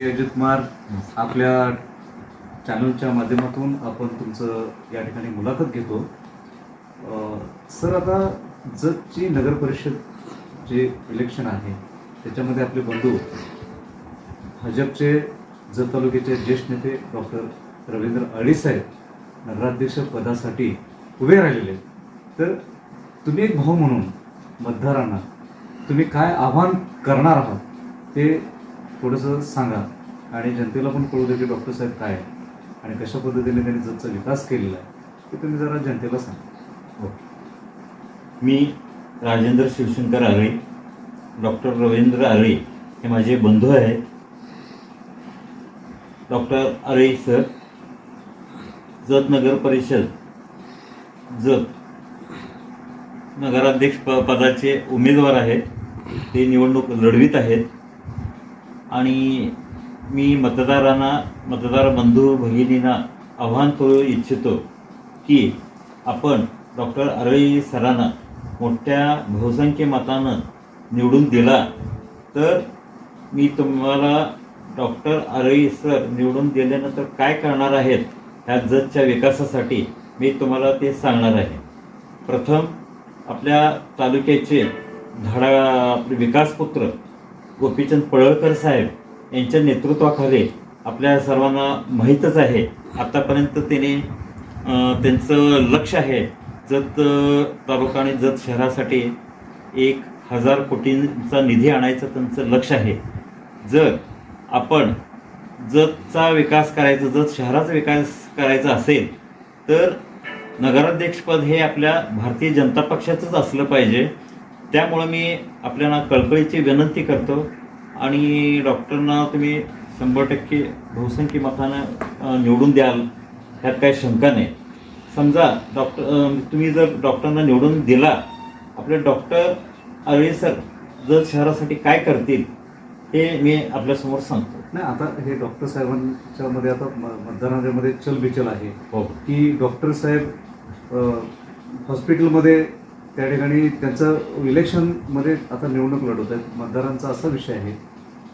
अजित कुमार आपल्या चॅनलच्या माध्यमातून आपण तुमचं या ठिकाणी मुलाखत घेतो. सर आता जतची नगर परिषद जे इलेक्शन आहे त्याच्यामध्ये आपले बंधू भाजपचे जत तालुक्याचे ज्येष्ठ नेते डॉक्टर रवींद्र अडीसाहेब नगराध्यक्ष पदासाठी उभे राहिलेले तर तुम्ही एक भाऊ म्हणून मतदारांना तुम्ही काय आव्हान करणार आहात ते थोडंसं सांगा. आणि जनतेला पण कळू दे की डॉक्टर साहेब काय आहे आणि कशा पद्धतीने त्यांनी जगचा विकास केलेला आहे ते तुम्ही जरा जनतेला सांगा. हो. मी राजेंद्र शिवशंकर आरे डॉक्टर रवींद्र आरे हे माझे बंधू आहेत. डॉक्टर आरे सर जत नगर परिषद जत नगराध्यक्ष प पदाचे उमेदवार आहेत. ते निवडणूक लढवित आहेत. आणि मी मतदारांना मतदार बंधू भगिनींना आव्हान करू इच्छितो की आपण डॉक्टर अरळी सरांना मोठ्या बहुसंख्य मतानं निवडून दिला तर मी तुम्हाला डॉक्टर आरई सर निवडून दिल्यानंतर काय करणार आहेत ह्या जतच्या विकासासाठी मी तुम्हाला ते सांगणार आहे. प्रथम आपल्या तालुक्याचे धाडा आपले विकासपुत्र गोपीचंद पळळकर साहेब यांच्या नेतृत्वाखाली आपल्या सर्वांना माहीतच आहे. आत्तापर्यंत त्याने त्यांचं लक्ष आहे जत तालुका आणि जत शहरासाठी एक हजार कोटींचा निधी आणायचं त्यांचं लक्ष आहे. जर आपण जतचा विकास करायचा जत शहराचा विकास करायचा असेल तर नगराध्यक्षपद हे आपल्या भारतीय जनता पक्षाचंच असलं पाहिजे. त्यामुळं मी आपल्याला कळकळीची विनंती करतो. आणि डॉक्टरना तुम्ही शंभर टक्के बहुसंख्य मतानं निवडून द्याल ह्यात काही शंका नाही. समजा डॉक्टर तुम्ही जर डॉक्टरना निवडून दिला आपले डॉक्टर अरळे सर जर शहरासाठी काय करतील हे मी आपल्यासमोर सांगतो. नाही आता हे डॉक्टर साहेबांच्या मध्ये आता म- मतदारांमध्ये चलबिचल आहे. हो. की डॉक्टर साहेब हॉस्पिटलमध्ये त्या ठिकाणी त्यांचं इलेक्शनमध्ये आता निवडणूक लढवत आहेत मतदारांचा असा विषय आहे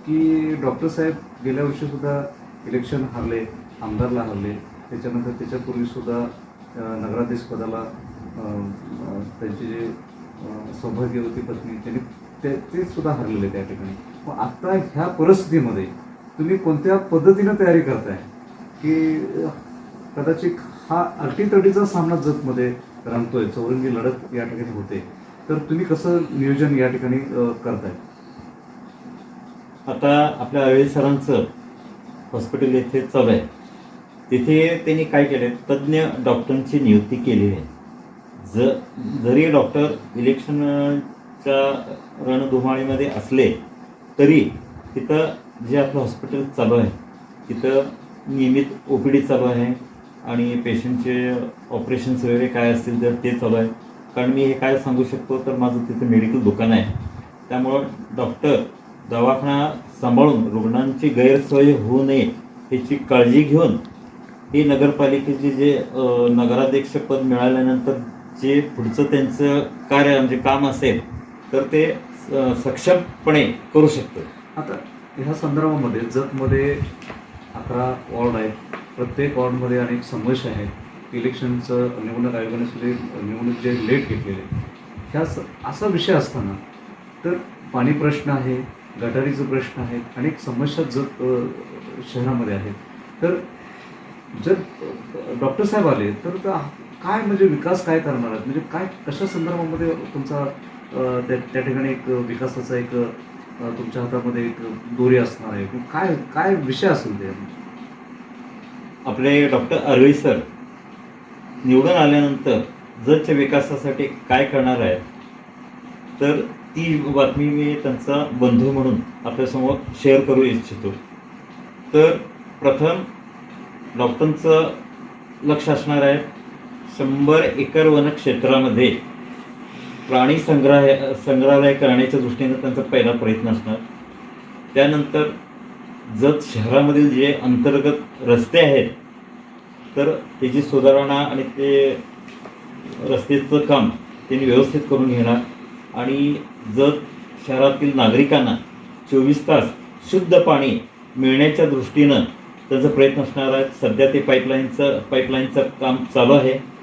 की डॉक्टर साहेब गेल्या वर्षीसुद्धा इलेक्शन हारले आमदारला हारले. त्याच्यानंतर त्याच्यापूर्वीसुद्धा अ, नगराध्यक्षपदाला त्यांची जे सौभाग्यवती पत्नी त्यांनी ते ते सुद्धा हरलेले त्या ठिकाणी. मग आत्ता ह्या परिस्थितीमध्ये तुम्ही कोणत्या पद्धतीनं तयारी करताय? की कदाचित हा अटीतटीचा सामना जतमध्ये रंगतोय चौरंगी लढत या ठिकाणी होते. तर तुम्ही कसं नियोजन या ठिकाणी करताय? आता आपल्या अळी सरांचं हॉस्पिटल येथे चालू आहे. तिथे त्यांनी काय केलं तज्ज्ञ डॉक्टरांची नियुक्ती केली आहे. ज जरी डॉक्टर इलेक्शनच्या रणधुमाळीमध्ये असले तरी तिथं जे आपलं हॉस्पिटल चालू आहे तिथं नियमित ओ पी डी चालू आहे आणि पेशंटचे ऑपरेशन्स वगैरे काय असतील तर ते चालू आहे. कारण मी हे काय सांगू शकतो तर माझं तिथं मेडिकल दुकान आहे. त्यामुळं डॉक्टर दवाखाना सांभाळून रुग्णांची गैरसोय होऊ नये ह्याची काळजी घेऊन हे नगरपालिकेचे जे नगराध्यक्षपद मिळाल्यानंतर जे पुढचं त्यांचं कार्य म्हणजे काम असेल तर ते सक्षमपणे करू शकतं. आता ह्या संदर्भामध्ये जतमध्ये अकरा वॉर्ड आहेत. प्रत्येक वॉर्डमध्ये अनेक समस्या आहेत. इलेक्शनचं निवडणूक आयोगाने सुद्धा निवडणूक जे लेट घेतलेले ह्या स- असा विषय असताना तर पाणी प्रश्न आहे गटारीचे प्रश्न आहेत अनेक समस्या जर शहरामध्ये आहेत. तर जर डॉक्टर साहेब आले तर काय म्हणजे विकास काय करणार आहेत? म्हणजे काय कशा संदर्भामध्ये तुमचा त्या त्या ठिकाणी एक विकासाचा एक तुमच्या हातामध्ये एक दोरी असणार आहे? काय काय विषय असेल ते? आपले डॉक्टर अरवी सर निवडून आल्यानंतर जतच्या विकासासाठी काय करणार आहे तर ती बातमी मी त्यांचा बंधू म्हणून आपल्यासमोर शेअर करू इच्छितो. तर प्रथम डॉक्टरांचं लक्ष असणार आहे. शंभर एकर वनक्षेत्रामध्ये प्राणी संग्रहालय संग्रहालय करण्याच्या दृष्टीने त्यांचा पहिला प्रयत्न असणार. त्यानंतर जत शहरामधील जे अंतर्गत रस्ते आहेत तर त्याची सुधारणा आणि ते रस्त्याचं काम त्यांनी व्यवस्थित करून घेणार. आणि जत शहरातील नागरिकांना चोवीस तास शुद्ध पाणी मिळण्याच्या दृष्टीनं त्याचा प्रयत्न असणार आहे. सध्या ते पाईपलाईनचं पाईपलाईनचं काम चालू आहे.